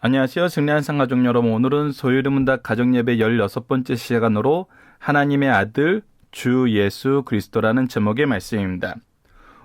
안녕하세요. 승리한 상가족 여러분. 오늘은 소유리문답 가정예배 16번째 시간으로 하나님의 아들 주 예수 그리스도라는 제목의 말씀입니다.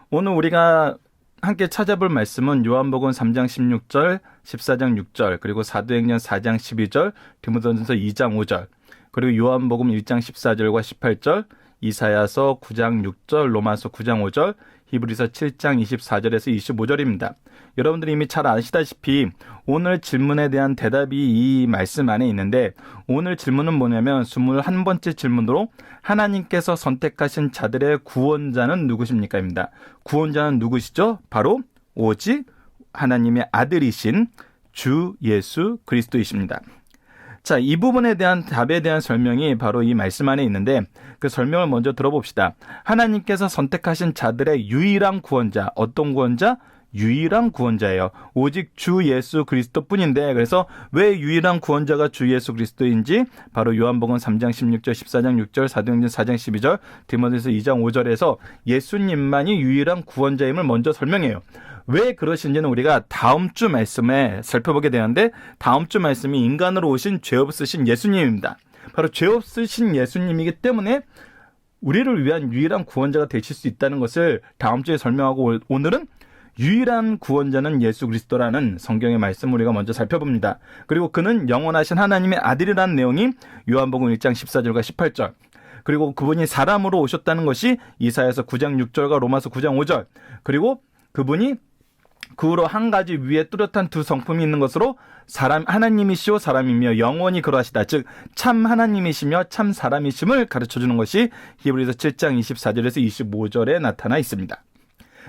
오늘 우리가 함께 찾아볼 말씀은 요한복음 3장 16절, 14장 6절, 그리고 사도행전 4장 12절, 디모데전서 2장 5절, 그리고 요한복음 1장 14절과 18절, 이사야서 9장 6절, 로마서 9장 5절, 히브리서 7장 24절에서 25절입니다. 여러분들이 이미 잘 아시다시피 오늘 질문에 대한 대답이 이 말씀 안에 있는데 오늘 질문은 뭐냐면 21번째 질문으로 하나님께서 선택하신 자들의 구원자는 누구십니까?입니다. 구원자는 누구시죠? 바로 오직 하나님의 아들이신 주 예수 그리스도이십니다. 자, 이 부분에 대한 답에 대한 설명이 바로 이 말씀 안에 있는데 그 설명을 먼저 들어봅시다. 하나님께서 선택하신 자들의 유일한 구원자, 어떤 구원자? 유일한 구원자예요. 오직 주 예수 그리스도 뿐인데, 그래서 왜 유일한 구원자가 주 예수 그리스도인지, 바로 요한복음 3장 16절, 14장 6절, 사도행전 4장 12절, 디모데서 2장 5절에서 예수님만이 유일한 구원자임을 먼저 설명해요. 왜 그러신지는 우리가 다음 주 말씀에 살펴보게 되는데, 다음 주 말씀이 인간으로 오신 죄 없으신 예수님입니다. 바로 죄 없으신 예수님이기 때문에 우리를 위한 유일한 구원자가 되실 수 있다는 것을 다음 주에 설명하고 오늘은 유일한 구원자는 예수 그리스도라는 성경의 말씀 우리가 먼저 살펴봅니다. 그리고 그는 영원하신 하나님의 아들이라는 내용이 요한복음 1장 14절과 18절. 그리고 그분이 사람으로 오셨다는 것이 이사야서 9장 6절과 로마서 9장 5절. 그리고 그분이 그 후로 한 가지 위에 뚜렷한 두 성품이 있는 것으로 사람 하나님이시오 사람이며 영원히 그러하시다. 즉 참 하나님이시며 참 사람이심을 가르쳐 주는 것이 히브리서 7장 24절에서 25절에 나타나 있습니다.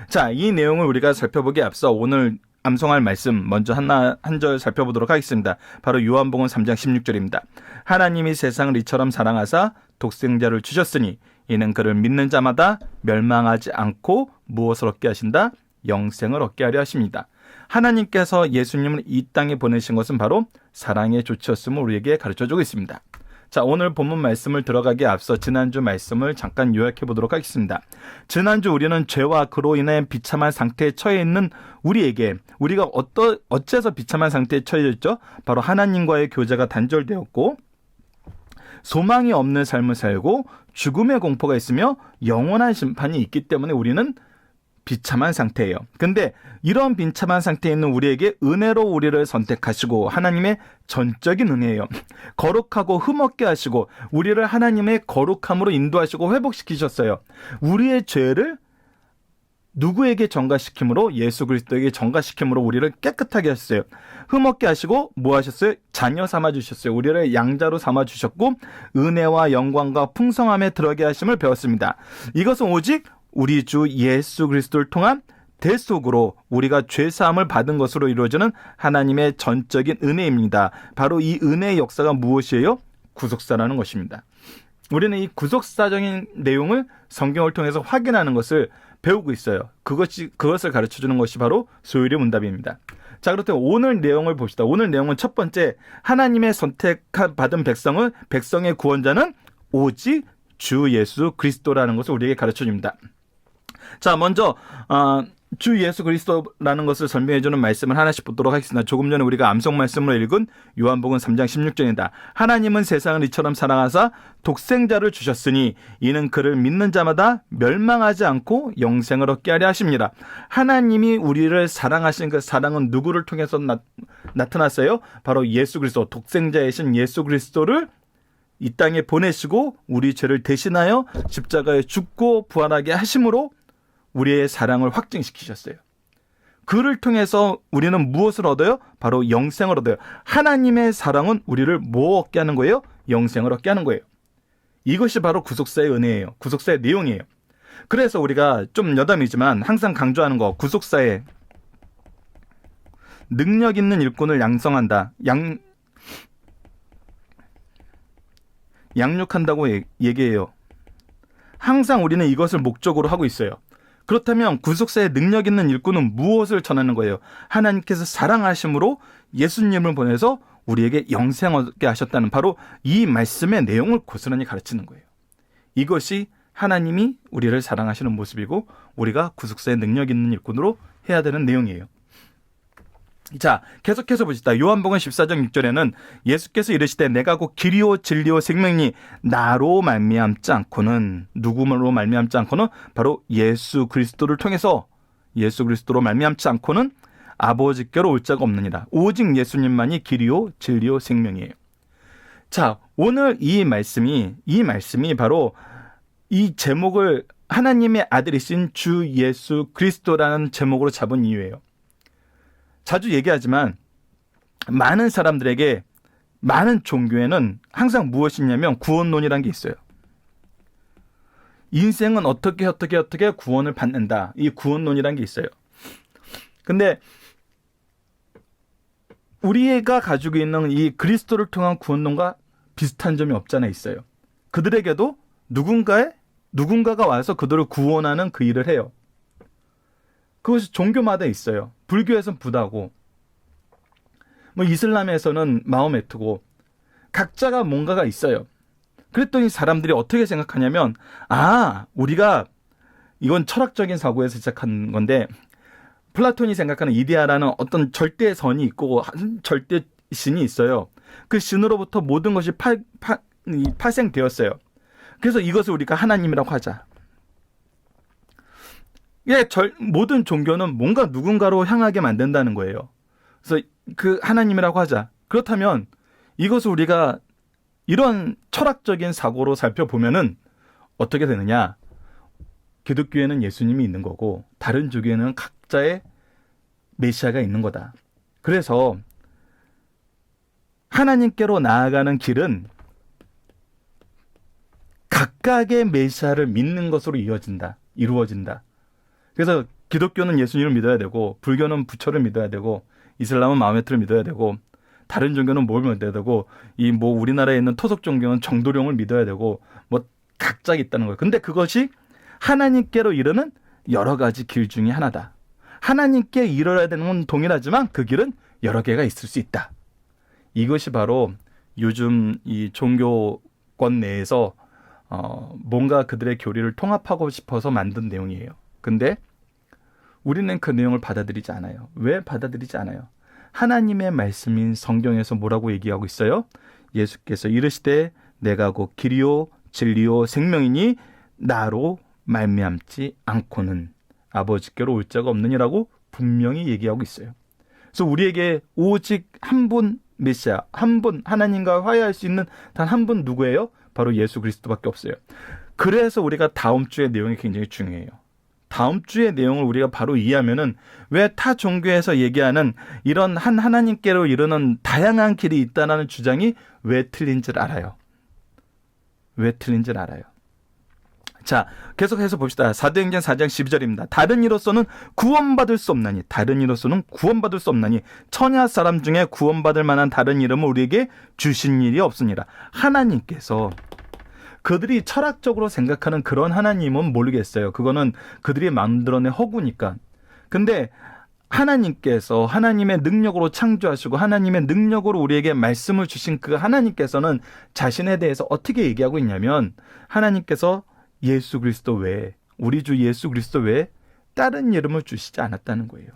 자, 이 내용을 우리가 살펴보기 앞서 오늘 암송할 말씀 먼저 하나 한 절 살펴보도록 하겠습니다. 바로 요한복음 3장 16절입니다. 하나님이 세상을 이처럼 사랑하사 독생자를 주셨으니 이는 그를 믿는 자마다 멸망하지 않고 무엇을 얻게 하신다? 영생을 얻게 하려 하십니다. 하나님께서 예수님을 이 땅에 보내신 것은 바로 사랑의 조치였음을 우리에게 가르쳐 주고 있습니다. 자, 오늘 본문 말씀을 들어가기에 앞서 지난주 말씀을 잠깐 요약해 보도록 하겠습니다. 지난주 우리는 죄와 그로 인해 비참한 상태에 처해 있는 우리에게 우리가 어떠, 어째서 비참한 상태에 처해 있죠? 바로 하나님과의 교제가 단절되었고 소망이 없는 삶을 살고 죽음의 공포가 있으며 영원한 심판이 있기 때문에 우리는 비참한 상태예요. 근데 이런 비참한 상태에 있는 우리에게 은혜로 우리를 선택하시고 하나님의 전적인 은혜예요. 거룩하고 흠없게 하시고 우리를 하나님의 거룩함으로 인도하시고 회복시키셨어요. 우리의 죄를 누구에게 전가시킴으로 예수 그리스도에게 전가시킴으로 우리를 깨끗하게 하셨어요. 흠없게 하시고 뭐 하셨어요? 자녀 삼아 주셨어요. 우리를 양자로 삼아 주셨고 은혜와 영광과 풍성함에 들어게 하심을 배웠습니다. 이것은 오직 우리 주 예수 그리스도를 통한 대속으로 우리가 죄 사함을 받은 것으로 이루어지는 하나님의 전적인 은혜입니다. 바로 이 은혜의 역사가 무엇이에요? 구속사라는 것입니다. 우리는 이 구속사적인 내용을 성경을 통해서 확인하는 것을 배우고 있어요. 그것이 그것을 가르쳐 주는 것이 바로 소율의 문답입니다. 자, 그렇다면 오늘 내용을 봅시다. 오늘 내용은 첫 번째 하나님의 선택한 받은 백성은 백성의 구원자는 오직 주 예수 그리스도라는 것을 우리에게 가르쳐 줍니다. 자, 먼저 어, 주 예수 그리스도라는 것을 설명해 주는 말씀을 하나씩 보도록 하겠습니다. 조금 전에 우리가 암송 말씀으로 읽은 요한복음 3장 16절입니다. 하나님은 세상을 이처럼 사랑하사 독생자를 주셨으니 이는 그를 믿는 자마다 멸망하지 않고 영생을 얻게 하려 하십니다. 하나님이 우리를 사랑하신 그 사랑은 누구를 통해서 나, 나타났어요? 바로 예수 그리스도 독생자이신 예수 그리스도를 이 땅에 보내시고 우리 죄를 대신하여 십자가에 죽고 부활하게 하심으로 우리의 사랑을 확증시키셨어요. 그를 통해서 우리는 무엇을 얻어요? 바로 영생을 얻어요. 하나님의 사랑은 우리를 뭐 얻게 하는 거예요? 영생을 얻게 하는 거예요. 이것이 바로 구속사의 은혜예요. 구속사의 내용이에요. 그래서 우리가 좀 여담이지만 항상 강조하는 거 구속사에 능력 있는 일꾼을 양성한다. 양 양육한다고 얘기해요. 항상 우리는 이것을 목적으로 하고 있어요. 그렇다면 구속사의 능력 있는 일꾼은 무엇을 전하는 거예요? 하나님께서 사랑하심으로 예수님을 보내서 우리에게 영생 얻게 하셨다는 바로 이 말씀의 내용을 고스란히 가르치는 거예요. 이것이 하나님이 우리를 사랑하시는 모습이고 우리가 구속사의 능력 있는 일꾼으로 해야 되는 내용이에요. 자, 계속해서 보시다. 요한복음 14장 6절에는 예수께서 이르시되 내가 곧 길이요 진리요 생명이 나로 말미암지 않고는 누구로 말미암지 않고는 바로 예수 그리스도를 통해서 예수 그리스도로 말미암지 않고는 아버지께로 올 자가 없느니라. 오직 예수님만이 길이요 진리요 생명이에요. 자, 오늘 이 말씀이 이 말씀이 바로 이 제목을 하나님의 아들이신 주 예수 그리스도라는 제목으로 잡은 이유예요. 자주 얘기하지만 많은 사람들에게 많은 종교에는 항상 무엇이냐면 구원론이라는 게 있어요. 인생은 어떻게 어떻게 어떻게 구원을 받는다. 이 구원론이라는 게 있어요. 근데 우리가 가지고 있는 이 그리스도를 통한 구원론과 비슷한 점이 없잖아 있어요. 그들에게도 누군가의 누군가가 와서 그들을 구원하는 그 일을 해요. 그것이 종교마다 있어요. 불교에서는 부다고, 뭐 이슬람에서는 마호메트고 각자가 뭔가가 있어요. 그랬더니 사람들이 어떻게 생각하냐면 아 우리가 이건 철학적인 사고에서 시작한 건데 플라톤이 생각하는 이데아라는 어떤 절대 선이 있고 한 절대 신이 있어요. 그 신으로부터 모든 것이 파, 파, 파생되었어요. 그래서 이것을 우리가 하나님이라고 하자. 예, 절, 모든 종교는 뭔가 누군가로 향하게 만든다는 거예요. 그래서 그 하나님이라고 하자. 그렇다면 이것을 우리가 이런 철학적인 사고로 살펴보면은 어떻게 되느냐? 기독교에는 예수님이 있는 거고 다른 종교에는 각자의 메시아가 있는 거다. 그래서 하나님께로 나아가는 길은 각각의 메시아를 믿는 것으로 이어진다. 이루어진다. 그래서 기독교는 예수님을 믿어야 되고 불교는 부처를 믿어야 되고 이슬람은 마호메트를 믿어야 되고 다른 종교는 뭘 믿어야 되고 이 뭐 우리나라에 있는 토속 종교는 정도령을 믿어야 되고 뭐 각자 있다는 거예요. 근데 그것이 하나님께로 이르는 여러 가지 길 중에 하나다. 하나님께 이르러야 되는 건 동일하지만 그 길은 여러 개가 있을 수 있다. 이것이 바로 요즘 이 종교권 내에서 어 뭔가 그들의 교리를 통합하고 싶어서 만든 내용이에요. 근데 우리는 그 내용을 받아들이지 않아요. 왜 받아들이지 않아요? 하나님의 말씀인 성경에서 뭐라고 얘기하고 있어요? 예수께서 이르시되 내가 곧 길이요 진리요 생명이니 나로 말미암지 않고는 아버지께로 올 자가 없느니라고 분명히 얘기하고 있어요. 그래서 우리에게 오직 한 분 메시아, 한 분 하나님과 화해할 수 있는 단 한 분 누구예요? 바로 예수 그리스도밖에 없어요. 그래서 우리가 다음 주의 내용이 굉장히 중요해요. 다음 주의 내용을 우리가 바로 이해하면은 왜 타 종교에서 얘기하는 이런 한 하나님께로 이르는 다양한 길이 있다라는 주장이 왜 틀린지를 알아요. 왜 틀린지를 알아요. 자, 계속해서 봅시다. 사도행전 4장 12절입니다. 다른 이로서는 구원받을 수 없나니 다른 이로서는 구원받을 수 없나니 천하 사람 중에 구원받을 만한 다른 이름을 우리에게 주신 일이 없으니라. 하나님께서 그들이 철학적으로 생각하는 그런 하나님은 모르겠어요. 그거는 그들이 만들어낸 허구니까. 근데 하나님께서 하나님의 능력으로 창조하시고 하나님의 능력으로 우리에게 말씀을 주신 그 하나님께서는 자신에 대해서 어떻게 얘기하고 있냐면 하나님께서 예수 그리스도 외에 우리 주 예수 그리스도 외에 다른 이름을 주시지 않았다는 거예요.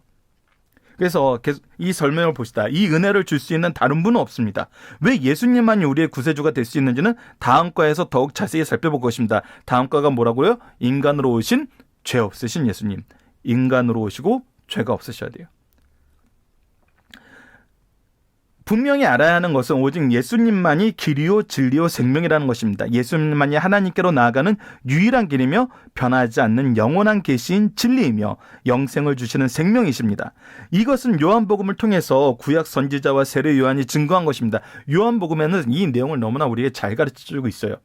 그래서 계속 이 설명을 보시다. 이 은혜를 줄 수 있는 다른 분은 없습니다. 왜 예수님만이 우리의 구세주가 될 수 있는지는 다음 과에서 더욱 자세히 살펴볼 것입니다. 다음 과가 뭐라고요? 인간으로 오신 죄 없으신 예수님. 인간으로 오시고 죄가 없으셔야 돼요. 분명히 알아야 하는 것은 오직 예수님만이 길이요 진리요 생명이라는 것입니다. 예수님만이 하나님께로 나아가는 유일한 길이며 변하지 않는 영원한 계시인 진리이며 영생을 주시는 생명이십니다. 이것은 요한복음을 통해서 구약 선지자와 세례 요한이 증거한 것입니다. 요한복음에는 이 내용을 너무나 우리에게 잘 가르쳐 주고 있어요.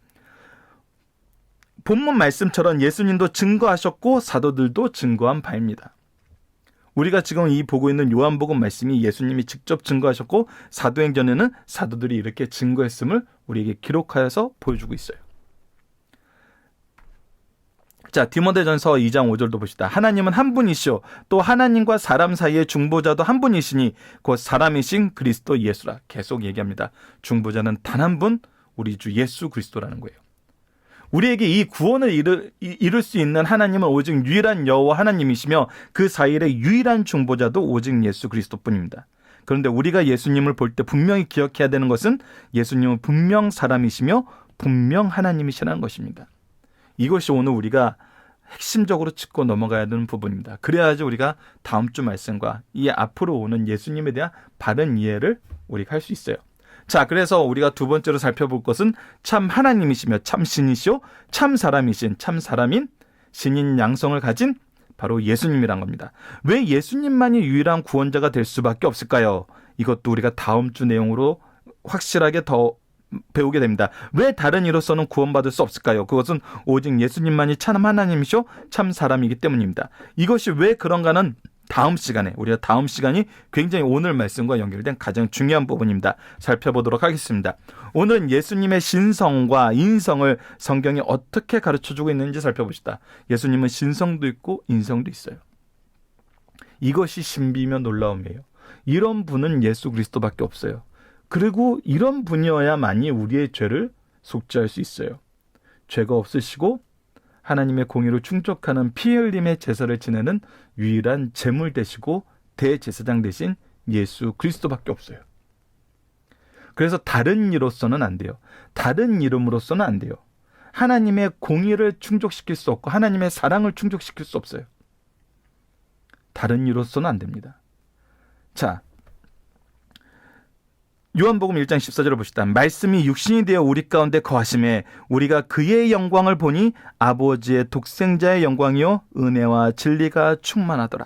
본문 말씀처럼 예수님도 증거하셨고 사도들도 증거한 바입니다. 우리가 지금 이 보고 있는 요한복음 말씀이 예수님이 직접 증거하셨고 사도행전에는 사도들이 이렇게 증거했음을 우리에게 기록하여서 보여주고 있어요. 자, 디모데전서 2장 5절도 보시다. 하나님은 한 분이시오. 또 하나님과 사람 사이의 중보자도 한 분이시니 곧 사람이신 그리스도 예수라. 계속 얘기합니다. 중보자는 단 한 분, 우리 주 예수 그리스도라는 거예요. 우리에게 이 구원을 이룰, 이룰 수 있는 하나님은 오직 유일한 여호와 하나님이시며 그 사일의 유일한 중보자도 오직 예수 그리스도뿐입니다. 그런데 우리가 예수님을 볼 때 분명히 기억해야 되는 것은 예수님은 분명 사람이시며 분명 하나님이시라는 것입니다. 이것이 오늘 우리가 핵심적으로 짚고 넘어가야 되는 부분입니다. 그래야지 우리가 다음 주 말씀과 이 앞으로 오는 예수님에 대한 바른 이해를 우리가 할 수 있어요. 자, 그래서 우리가 두 번째로 살펴볼 것은 참 하나님이시며 참 신이시오, 참 사람이신 참 사람인 신인 양성을 가진 바로 예수님이란 겁니다. 왜 예수님만이 유일한 구원자가 될 수밖에 없을까요? 이것도 우리가 다음 주 내용으로 확실하게 더 배우게 됩니다. 왜 다른 이로서는 구원받을 수 없을까요? 그것은 오직 예수님만이 참 하나님이시오, 참 사람이기 때문입니다. 이것이 왜 그런가는 다음 시간에 우리가 다음 시간이 굉장히 오늘 말씀과 연결된 가장 중요한 부분입니다. 살펴보도록 하겠습니다. 오늘은 예수님의 신성과 인성을 성경이 어떻게 가르쳐 주고 있는지 살펴봅시다. 예수님은 신성도 있고 인성도 있어요. 이것이 신비며 놀라움이에요. 이런 분은 예수 그리스도밖에 없어요. 그리고 이런 분이어야만이 우리의 죄를 속죄할 수 있어요. 죄가 없으시고 하나님의 공의를 충족하는 피 흘림의 제사를 지내는 유일한 제물 되시고 대제사장 대신 예수 그리스도밖에 없어요. 그래서 다른 이로서는 안 돼요. 다른 이름으로서는 안 돼요. 하나님의 공의를 충족시킬 수 없고 하나님의 사랑을 충족시킬 수 없어요. 다른 이로서는 안 됩니다. 자, 요한복음 1장 14절을 보시다. 말씀이 육신이 되어 우리 가운데 거하심에 우리가 그의 영광을 보니 아버지의 독생자의 영광이요 은혜와 진리가 충만하더라.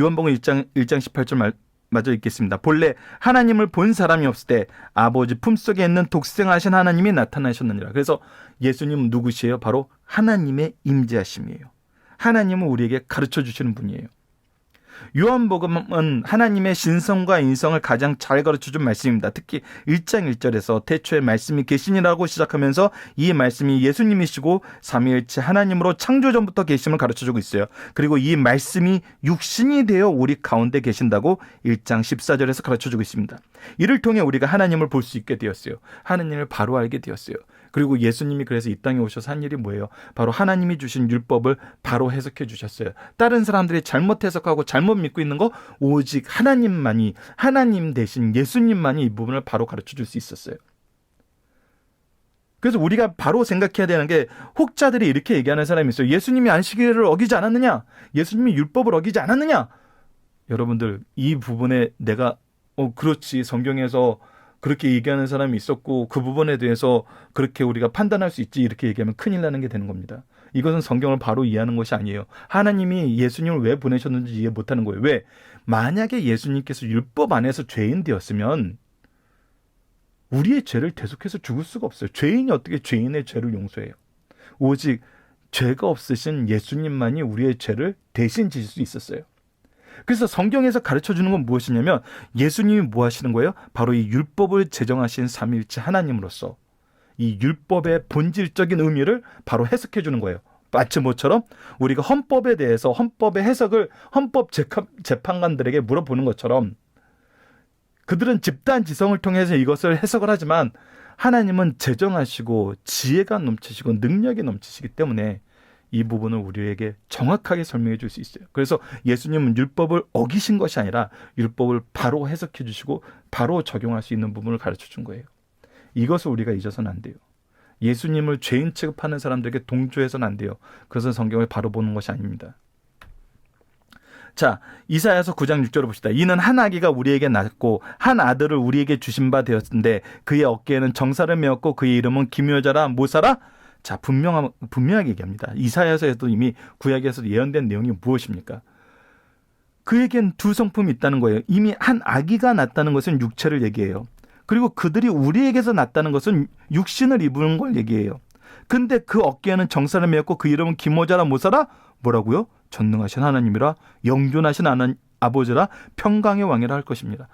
요한복음 1장 1장 18절 말 마저 읽겠습니다. 본래 하나님을 본 사람이 없을 때 아버지 품속에 있는 독생하신 하나님이 나타나셨느니라. 그래서 예수님은 누구시에요? 바로 하나님의 임재하심이에요. 하나님은 우리에게 가르쳐 주시는 분이에요. 요한복음은 하나님의 신성과 인성을 가장 잘 가르쳐 준 말씀입니다. 특히 1장 1절에서 태초에 말씀이 계시니라고 시작하면서 이 말씀이 예수님이시고 삼위일체 하나님으로 창조 전부터 계심을 가르쳐 주고 있어요. 그리고 이 말씀이 육신이 되어 우리 가운데 계신다고 1장 14절에서 가르쳐 주고 있습니다. 이를 통해 우리가 하나님을 볼 수 있게 되었어요. 하나님을 바로 알게 되었어요. 그리고 예수님이 그래서 이 땅에 오셔서 한 일이 뭐예요? 바로 하나님이 주신 율법을 바로 해석해 주셨어요. 다른 사람들이 잘못 해석하고 잘못 믿고 있는 거 오직 하나님만이 하나님 대신 예수님만이 이 부분을 바로 가르쳐 줄 수 있었어요. 그래서 우리가 바로 생각해야 되는 게 혹자들이 이렇게 얘기하는 사람이 있어요. 예수님이 안식일을 어기지 않았느냐? 예수님이 율법을 어기지 않았느냐? 여러분들 이 부분에 내가 어 그렇지 성경에서 그렇게 얘기하는 사람이 있었고 그 부분에 대해서 그렇게 우리가 판단할 수 있지 이렇게 얘기하면 큰일 나는 게 되는 겁니다. 이것은 성경을 바로 이해하는 것이 아니에요. 하나님이 예수님을 왜 보내셨는지 이해 못하는 거예요. 왜? 만약에 예수님께서 율법 안에서 죄인 되었으면 우리의 죄를 대속해서 죽을 수가 없어요. 죄인이 어떻게 죄인의 죄를 용서해요? 오직 죄가 없으신 예수님만이 우리의 죄를 대신 지실 수 있었어요. 그래서 성경에서 가르쳐 주는 건 무엇이냐면 예수님이 뭐 하시는 거예요? 바로 이 율법을 제정하신 삼위일체 하나님으로서 이 율법의 본질적인 의미를 바로 해석해 주는 거예요. 마치 모처럼 우리가 헌법에 대해서 헌법의 해석을 헌법 재판관들에게 물어보는 것처럼 그들은 집단 지성을 통해서 이것을 해석을 하지만 하나님은 제정하시고 지혜가 넘치시고 능력이 넘치시기 때문에 이 부분을 우리에게 정확하게 설명해 줄 수 있어요. 그래서 예수님은 율법을 어기신 것이 아니라 율법을 바로 해석해 주시고 바로 적용할 수 있는 부분을 가르쳐 준 거예요. 이것을 우리가 잊어서는 안 돼요. 예수님을 죄인 취급하는 사람들에게 동조해서는 안 돼요. 그래서 성경을 바로 보는 것이 아닙니다. 자, 이사야서 9장 6절을 봅시다. 이는 한 아기가 우리에게 낳고 한 아들을 우리에게 주신 바 되었는데 그의 어깨에는 정사를 메었고 그의 이름은 기묘자라 모사라 자, 분명하, 분명하게 얘기합니다. 이사야서에도 이미 구약에서 예언된 내용이 무엇입니까? 그에겐 두 성품이 있다는 거예요. 이미 한 아기가 낳다는 것은 육체를 얘기해요. 그리고 그들이 우리에게서 낳다는 것은 육신을 입은 걸 얘기해요. 근데 그 어깨에는 정사를 메었고 그 이름은 기모자라 모사라 뭐라고요? 전능하신 하나님이라 영존하신 하나님 아버지라 평강의 왕이라 할 것입니다.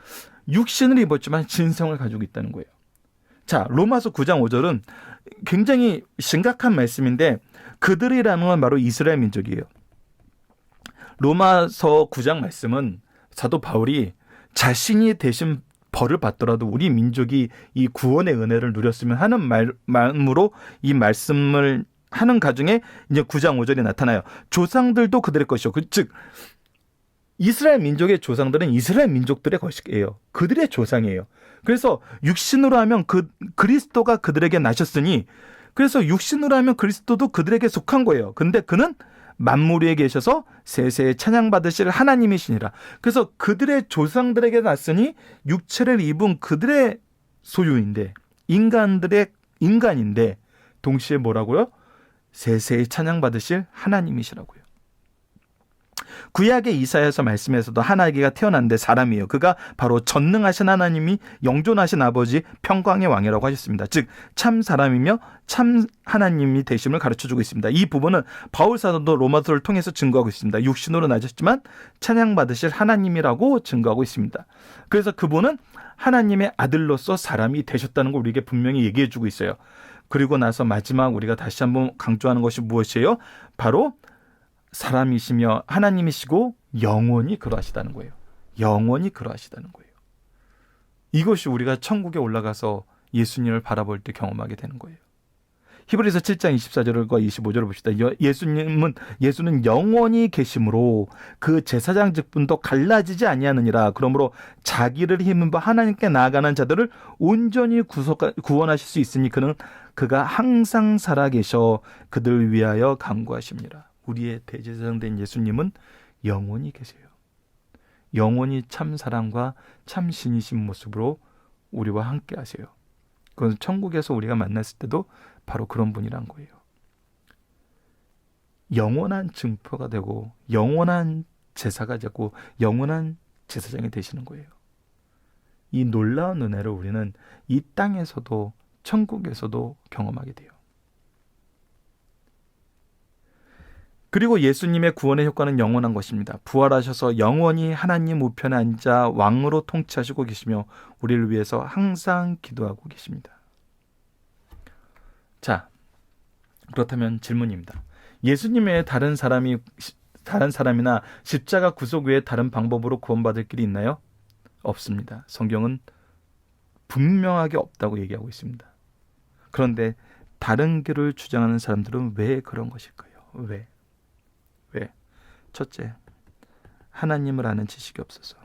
육신을 입었지만 진성을 가지고 있다는 거예요. 자, 로마서 9장 5절은 굉장히 심각한 말씀인데 그들이라는 건 바로 이스라엘 민족이에요. 로마서 9장 말씀은 사도 바울이 자신이 대신 벌을 받더라도 우리 민족이 이 구원의 은혜를 누렸으면 하는 말, 마음으로 이 말씀을 하는 가정에 이제 9장 5절이 나타나요. 조상들도 그들의 것이요. 그, 즉 이스라엘 민족의 조상들은 이스라엘 민족들의 것이에요. 그들의 조상이에요. 그래서 육신으로 하면 그 그리스도가 그들에게 나셨으니 그래서 육신으로 하면 그리스도도 그들에게 속한 거예요. 근데 그는 만물 위에 계셔서 세세에 찬양받으실 하나님이시니라. 그래서 그들의 조상들에게 났으니 육체를 입은 그들의 소유인데 인간들의 인간인데 동시에 뭐라고요? 세세에 찬양받으실 하나님이시라고요. 구약의 이사야서 말씀에서도 하나님가 태어난데 사람이에요. 그가 바로 전능하신 하나님이 영존하신 아버지 평강의 왕이라고 하셨습니다. 즉 참 사람이며 참 하나님이 되심을 가르쳐 주고 있습니다. 이 부분은 바울 사도도 로마서를 통해서 증거하고 있습니다. 육신으로 나셨지만 찬양 받으실 하나님이라고 증거하고 있습니다. 그래서 그분은 하나님의 아들로서 사람이 되셨다는 걸 우리에게 분명히 얘기해 주고 있어요. 그리고 나서 마지막 우리가 다시 한번 강조하는 것이 무엇이에요? 바로 사람이시며 하나님이시고 영원히 그러하시다는 거예요. 영원히 그러하시다는 거예요. 이것이 우리가 천국에 올라가서 예수님을 바라볼 때 경험하게 되는 거예요. 히브리서 7장 24절과 25절을 봅시다. 예수님은 예수는 영원히 계심으로 그 제사장 직분도 갈라지지 아니하느니라. 그러므로 자기를 힘입어 하나님께 나아가는 자들을 온전히 구속 구원하실 수 있으니 그는 그가 항상 살아 계셔 그들 위하여 간구하십니다. 우리의 대제사장 된 예수님은 영원히 계세요. 영원히 참 사랑과 참 신이신 모습으로 우리와 함께 하세요. 그건 천국에서 우리가 만났을 때도 바로 그런 분이란 거예요. 영원한 증표가 되고 영원한 제사가 되고 영원한 제사장이 되시는 거예요. 이 놀라운 은혜를 우리는 이 땅에서도 천국에서도 경험하게 돼요. 그리고 예수님의 구원의 효과는 영원한 것입니다. 부활하셔서 영원히 하나님 우편에 앉아 왕으로 통치하시고 계시며 우리를 위해서 항상 기도하고 계십니다. 자, 그렇다면 질문입니다. 예수님의 다른 사람이 다른 사람이나 십자가 구속 외에 다른 방법으로 구원받을 길이 있나요? 없습니다. 성경은 분명하게 없다고 얘기하고 있습니다. 그런데 다른 길을 주장하는 사람들은 왜 그런 것일까요? 왜? 왜? 첫째, 하나님을 아는 지식이 없어서.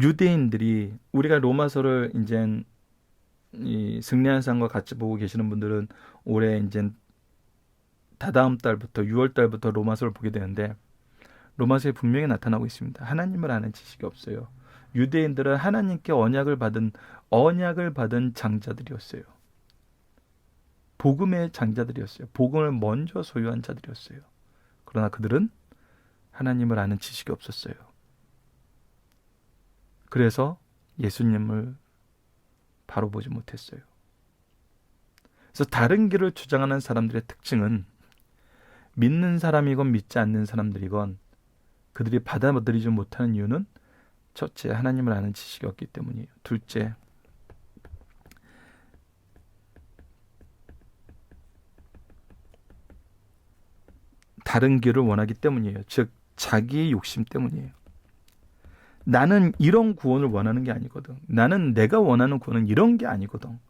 유대인들이 우리가 로마서를 이제 이 승리한 상과 같이 보고 계시는 분들은 올해 이제 다다음 달부터 6월 달부터 로마서를 보게 되는데 로마서에 분명히 나타나고 있습니다. 하나님을 아는 지식이 없어요. 유대인들은 하나님께 언약을 받은 언약을 받은 장자들이었어요. 복음의 장자들이었어요. 복음을 먼저 소유한 자들이었어요. 그러나 그들은 하나님을 아는 지식이 없었어요. 그래서 예수님을 바로 보지 못했어요. 그래서 다른 길을 주장하는 사람들의 특징은 믿는 사람이건 믿지 않는 사람들이건 그들이 받아들이지 못하는 이유는 첫째, 하나님을 아는 지식이 없기 때문이에요. 둘째, 다른 길을 원하기 때문이에요. 즉 자기의 욕심 때문이에요. 나는 이런 구원을 원하는 게 아니거든. 나는 내가 원하는 구원은 이런 게 아니거든.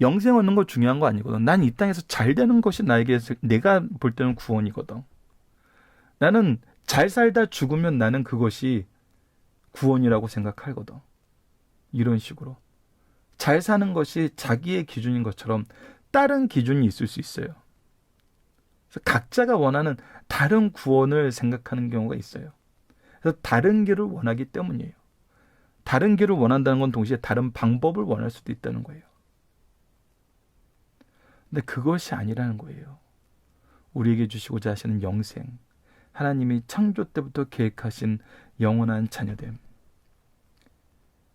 영생 얻는 거 중요한 거 아니거든. 난 이 땅에서 잘 되는 것이 나에게 내가 볼 때는 구원이거든. 나는 잘 살다 죽으면 나는 그것이 구원이라고 생각하거든. 이런 식으로. 잘 사는 것이 자기의 기준인 것처럼 다른 기준이 있을 수 있어요. 각자가 원하는 다른 구원을 생각하는 경우가 있어요. 그래서 다른 길을 원하기 때문이에요. 다른 길을 원한다는 건 동시에 다른 방법을 원할 수도 있다는 거예요. 근데 그것이 아니라는 거예요. 우리에게 주시고자 하시는 영생, 하나님이 창조 때부터 계획하신 영원한 자녀됨.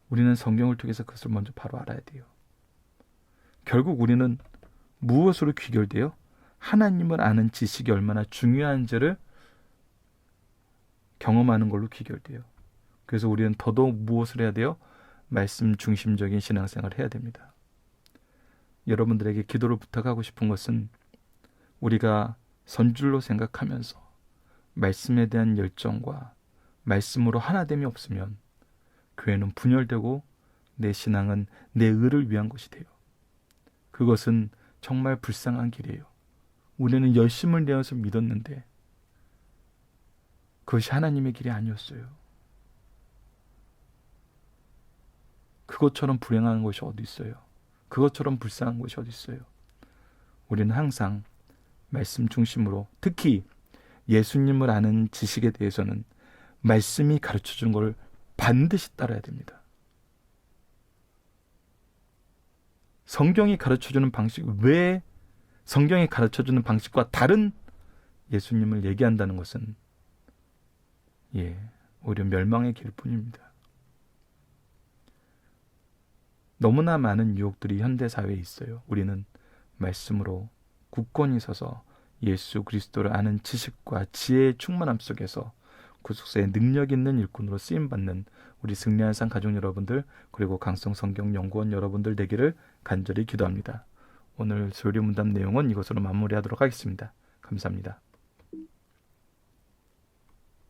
우리는 성경을 통해서 그것을 먼저 바로 알아야 돼요. 결국 우리는 무엇으로 귀결돼요? 하나님을 아는 지식이 얼마나 중요한지를 경험하는 걸로 귀결돼요. 그래서 우리는 더더욱 무엇을 해야 돼요? 말씀 중심적인 신앙생활을 해야 됩니다. 여러분들에게 기도를 부탁하고 싶은 것은 우리가 선줄로 생각하면서 말씀에 대한 열정과 말씀으로 하나됨이 없으면 교회는 분열되고 내 신앙은 내 의를 위한 것이 돼요. 그것은 정말 불쌍한 길이에요. 우리는 열심을 내어서 믿었는데 그것이 하나님의 길이 아니었어요. 그것처럼 불행한 것이 어디 있어요? 그것처럼 불쌍한 것이 어디 있어요? 우리는 항상 말씀 중심으로 특히 예수님을 아는 지식에 대해서는 말씀이 가르쳐 준걸 반드시 따라야 됩니다. 성경이 가르쳐 주는 방식 왜 성경이 가르쳐 주는 방식과 다른 예수님을 얘기한다는 것은 예, 오히려 멸망의 길뿐입니다. 너무나 많은 유혹들이 현대 사회에 있어요. 우리는 말씀으로 굳건히 서서 예수 그리스도를 아는 지식과 지혜의 충만함 속에서 구속사의 능력 있는 일꾼으로 쓰임 받는 우리 승리한 산 가족 여러분들 그리고 강성 성경 연구원 여러분들 되기를 간절히 기도합니다. 오늘 소리 문답 내용은 이것으로 마무리하도록 하겠습니다. 감사합니다.